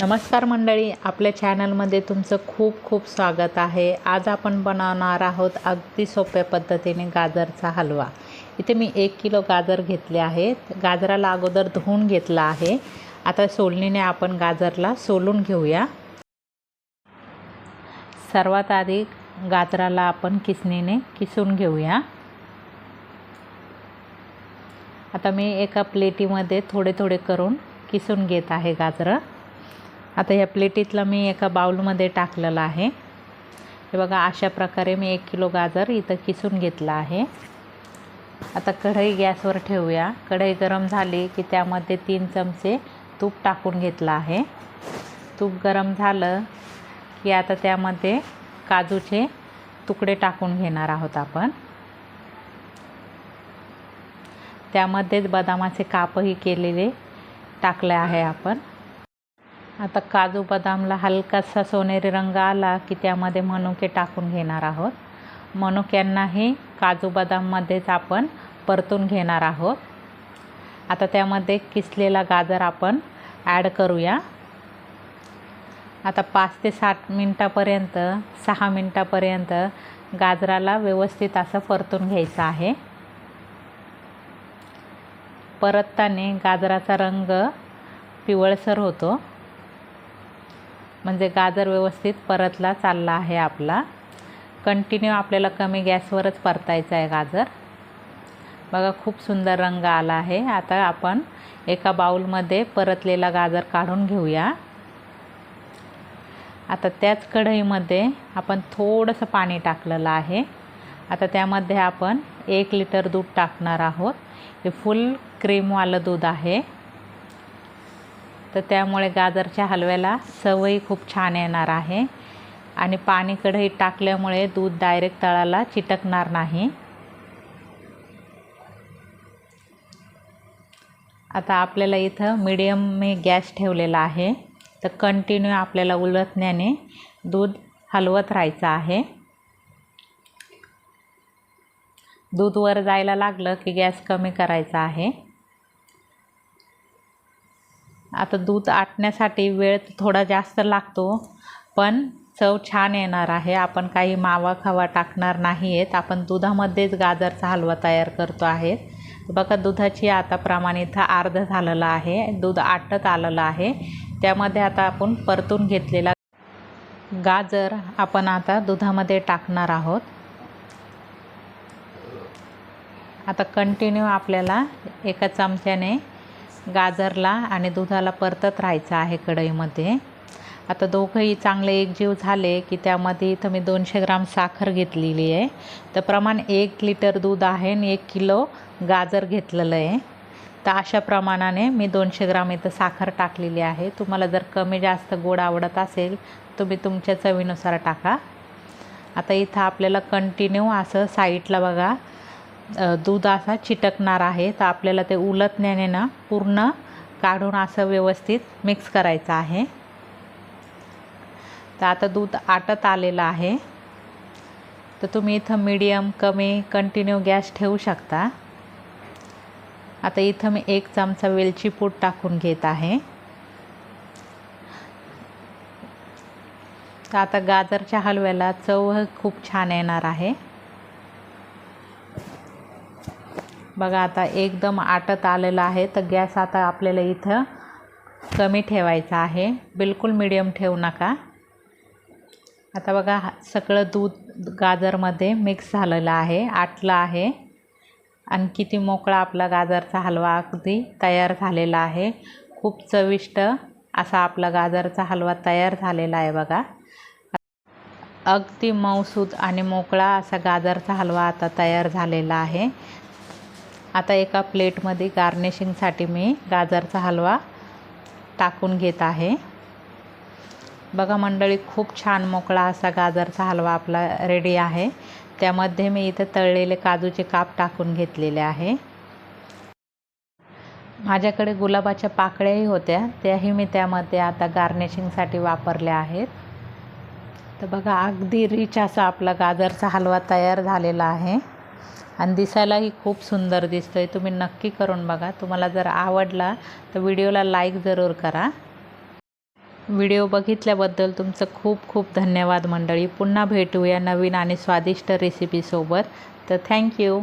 नमस्कार मंडळी आपल्या चॅनलमध्ये तुमचं खूप खूप स्वागत आहे. आज आपण बनवणार आहोत अगदी सोप्या पद्धतीने गाजरचा हलवा. इथे मी एक किलो गाजर घेतले आहेत. गाजराला अगोदर धुवून घेतला आहे. आता सोलणीने आपण गाजरला सोलून घेऊया. सर्वात आधी गाजराला आपण किसणीने किसून घेऊया. आता मी एका प्लेटीमध्ये थोडे थोडे करून किसून घेत आहे गाजरं. आता या प्लेटीतला मी एका बाउलमध्ये टाकलेलं आहे. हे बघा अशा प्रकारे मी एक किलो गाजर इथं किसून घेतला आहे. आता कढई गॅसवर ठेवूया. कढई गरम झाली की त्यामध्ये तीन चमचे तूप टाकून घेतलं आहे. तूप गरम झालं की आता त्यामध्ये काजूचे तुकडे टाकून घेणार आहोत आपण. त्यामध्येच बदामाचे कापही केलेले टाकले आहे आपण. आता काजू बदामला हलकासा सोनेरी रंग आला की त्यामध्ये मनुके टाकून घेणार आहोत. मनुक्यांनाही काजू बदाममध्येच आपण परतून घेणार आहोत. आता त्यामध्ये किसलेला गाजर आपण ॲड करूया. आता पाच ते सात मिनटापर्यंत सहा मिनटापर्यंत गाजराला व्यवस्थित असं परतून घ्यायचं आहे. परतताने गाजराचा रंग पिवळसर होतो. म्हणजे गाजर व्यवस्थित परतला चालला आहे आपला. कंटिन्यू आपल्याला कमी गॅसवरच परतायचं आहे गाजर. बघा खूप सुंदर रंग आला आहे. आता आपण एका बाऊलमध्ये परतलेला गाजर काढून घेऊया. आता त्याच कढईमध्ये आपण थोडंसं पाणी टाकलेलं आहे. आता त्यामध्ये आपण एक लिटर दूध टाकणार आहोत. हे फुल क्रीमवालं दूध आहे. तर त्यामुळे गाजरच्या हलव्याला चवही खूप छान येणार आहे. आणि पाणी कढईत टाकल्यामुळे दूध डायरेक्ट तळाला चिटकणार नाही. आता आपल्याला इथं मीडियम मी गॅस ठेवलेला आहे. तर कंटिन्यू आपल्याला उलटण्याने दूध हलवत राहायचं आहे. दूध वर जायला लागलं की गॅस कमी करायचा आहे. आता दूध आटण्यासाठी वेळ थोडा जास्त लागतो पण चव छान येणार आहे. आपण काही मावा खावा टाकणार नाही आहेत आपण दुधामध्येच गाजरचा हलवा तयार करतो आहे. बघा दुधाची आता प्रमाण इथं अर्ध झालेलं आहे. दूध आटत आलेलं आहे. त्यामध्ये आता आपण परतून घेतलेला गाजर आपण आता दुधामध्ये टाकणार आहोत. आता कंटिन्यू आपल्याला एका चमच्याने गाजरला आणि दुधाला परतत राहायचं आहे कढईमध्ये. आता दोघंही चांगले एकजीव झाले की त्यामध्ये इथं मी दोनशे ग्राम साखर घेतलेली आहे. तर प्रमाण एक लिटर दूध आहे आणि एक किलो गाजर घेतलेलं आहे. तर अशा प्रमाणाने मी दोनशे ग्राम इथं साखर टाकलेली आहे. तुम्हाला जर कमी जास्त गोड आवडत असेल तुम्ही तुमच्या चवीनुसार टाका. आता इथं आपल्याला कंटिन्यू असं साईडला बघा. दूध असा चिटकणार आहे. तर आपल्याला ते उलटण्याने ना पूर्ण काढून असं व्यवस्थित मिक्स करायचं आहे. तर आता दूध आटत आलेलं आहे. तर तुम्ही इथं मीडियम कमी कंटिन्यू गॅस ठेवू शकता. आता इथं मी एक चमचा वेलची पूड टाकून घेत आहे. तर आता गाजरच्या हलव्याला चव खूप छान येणार आहे. बघा आता एकदम आटत आलेलं आहे तर गॅस आता आपल्याला इथं कमी ठेवायचा आहे. बिलकुल मिडियम ठेवू नका. आता बघा सगळं दूध गाजरमध्ये मिक्स झालेलं आहे आटलं आहे. आणि किती मोकळा आपला गाजरचा हलवा अगदी तयार झालेला आहे. खूप चविष्ट असा आपला गाजरचा हलवा तयार झालेला आहे बघा. अगदी मऊसूद आणि मोकळा असा गाजरचा हलवा आता तयार झालेला आहे. आता एका प्लेटमध्ये गार्निशिंगसाठी मी गाजरचा हलवा टाकून घेत आहे. बघा मंडळी खूप छान मोकळा असा गाजरचा हलवा आपला रेडी आहे. त्यामध्ये मी इथं तळलेले काजूचे काप टाकून घेतलेले आहे. माझ्याकडे गुलाबाच्या पाकळ्याही होत्या त्याही मी त्यामध्ये आता गार्निशिंगसाठी वापरल्या आहेत. तर बघा अगदी रिच असा आपला गाजरचा हलवा तयार झालेला आहे. आणि दिसायलाही खूप सुंदर दिसतो आहे तुम्ही नक्की करून बघा. तुम्हाला जर आवडला तर व्हिडिओला लाईक जरूर करा. व्हिडिओ बघितल्याबद्दल तुमचं खूप खूप धन्यवाद मंडळी. पुन्हा भेटूया नवीन आणि स्वादिष्ट रेसिपीसोबत तर थँक्यू